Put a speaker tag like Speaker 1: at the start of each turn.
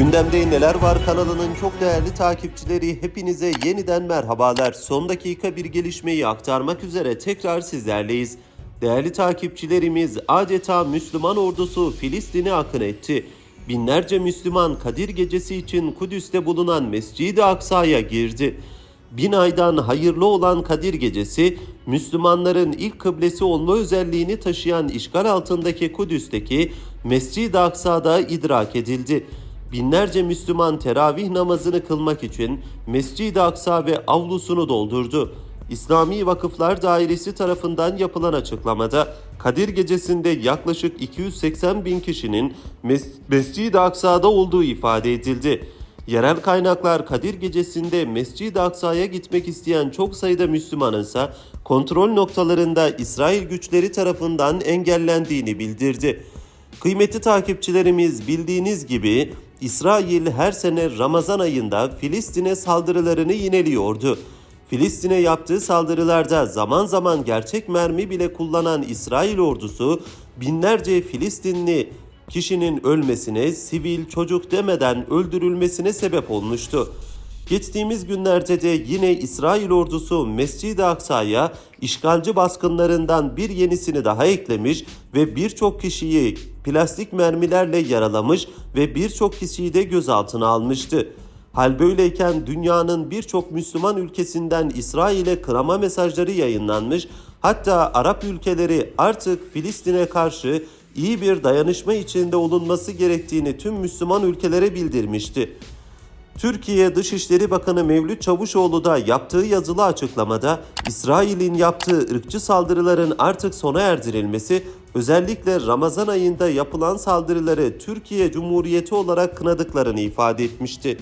Speaker 1: Gündemde Neler Var kanalının çok değerli takipçileri hepinize yeniden merhabalar. Son dakika bir gelişmeyi aktarmak üzere tekrar sizlerleyiz. Değerli takipçilerimiz adeta Müslüman ordusu Filistin'e akın etti. Binlerce Müslüman Kadir Gecesi için Kudüs'te bulunan Mescid-i Aksa'ya girdi. Bin aydan hayırlı olan Kadir Gecesi, Müslümanların ilk kıblesi olma özelliğini taşıyan işgal altındaki Kudüs'teki Mescid-i Aksa'da idrak edildi. Binlerce Müslüman teravih namazını kılmak için Mescid-i Aksa ve avlusunu doldurdu. İslami Vakıflar Dairesi tarafından yapılan açıklamada Kadir Gecesi'nde yaklaşık 280 bin kişinin Mes- Mescid-i Aksa'da olduğu ifade edildi. Yerel kaynaklar Kadir Gecesi'nde Mescid-i Aksa'ya gitmek isteyen çok sayıda Müslümanın ise kontrol noktalarında İsrail güçleri tarafından engellendiğini bildirdi. Kıymetli takipçilerimiz bildiğiniz gibi İsrail her sene Ramazan ayında Filistin'e saldırılarını yineliyordu. Filistin'e yaptığı saldırılarda zaman zaman gerçek mermi bile kullanan İsrail ordusu binlerce Filistinli kişinin ölmesine, sivil çocuk demeden öldürülmesine sebep olmuştu. Geçtiğimiz günlerde de yine İsrail ordusu Mescid-i Aksa'ya işgalci baskınlarından bir yenisini daha eklemiş ve birçok kişiyi plastik mermilerle yaralamış ve birçok kişiyi de gözaltına almıştı. Hal böyleyken dünyanın birçok Müslüman ülkesinden İsrail'e kınama mesajları yayınlanmış. Hatta Arap ülkeleri artık Filistin'e karşı iyi bir dayanışma içinde olunması gerektiğini tüm Müslüman ülkelere bildirmişti. Türkiye Dışişleri Bakanı Mevlüt Çavuşoğlu da yaptığı yazılı açıklamada İsrail'in yaptığı ırkçı saldırıların artık sona erdirilmesi, özellikle Ramazan ayında yapılan saldırıları Türkiye Cumhuriyeti olarak kınadıklarını ifade etmişti.